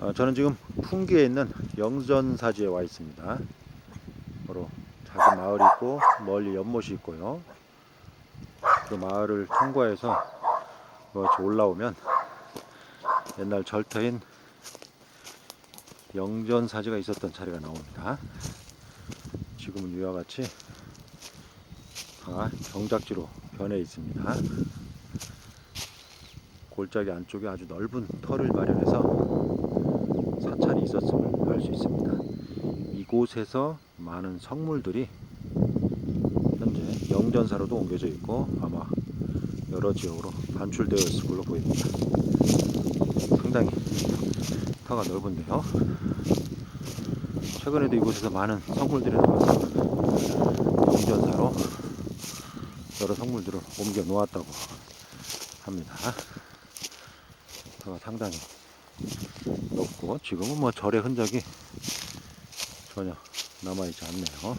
어, 저는 지금 풍기에 있는 영전사지에 와 있습니다. 바로 작은 마을이 있고 멀리 연못이 있고요. 그 마을을 통과해서 올라오면 옛날 절터인 영전사지가 있었던 자리가 나옵니다. 지금은 이와 같이 다 경작지로 변해 있습니다. 골짜기 안쪽에 아주 넓은 터를 마련해서 알 수 있습니다. 이곳에서 많은 성물들이 현재 영전사로도 옮겨져 있고 아마 여러 지역으로 반출되어 있을 걸로 보입니다. 상당히 터가 넓은데요. 최근에도 이곳에서 많은 성물들이 나와서 영전사로 여러 성물들을 옮겨 놓았다고 합니다. 터가 상당히 높고 지금은 뭐 절의 흔적이 전혀 남아있지 않네요.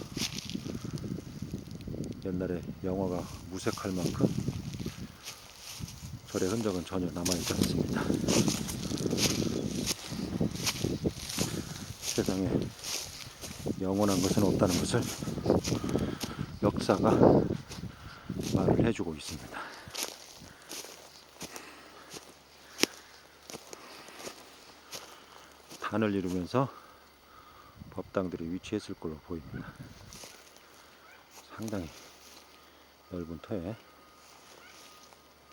옛날에 영화가 무색할 만큼 절의 흔적은 전혀 남아있지 않습니다. 세상에 영원한 것은 없다는 것을 역사가 말을 해주고 있습니다. 단을 이루면서 법당들이 위치했을 걸로 보입니다. 상당히 넓은 터에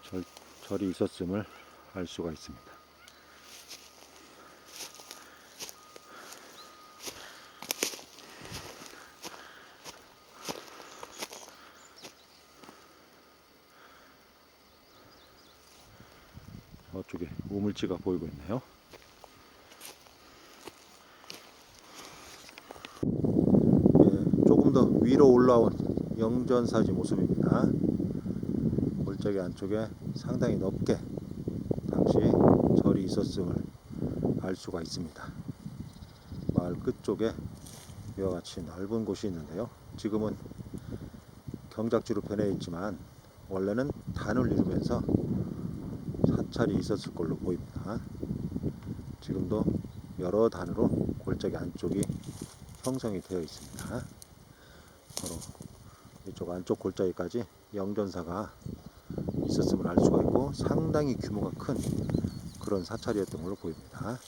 절, 절이 있었음을 알 수가 있습니다. 저쪽에 우물지가 보이고 있네요. 더 위로 올라온 영전사지 모습입니다. 골짜기 안쪽에 상당히 높게 당시 절이 있었음을 알 수가 있습니다. 마을 끝쪽에 이와 같이 넓은 곳이 있는데요. 지금은 경작지로 변해 있지만 원래는 단을 이루면서 사찰이 있었을 걸로 보입니다. 지금도 여러 단으로 골짜기 안쪽이 형성이 되어 있습니다. 이쪽 안쪽 골짜기까지 영전사가 있었음을 알 수가 있고 상당히 규모가 큰 그런 사찰이었던 걸로 보입니다.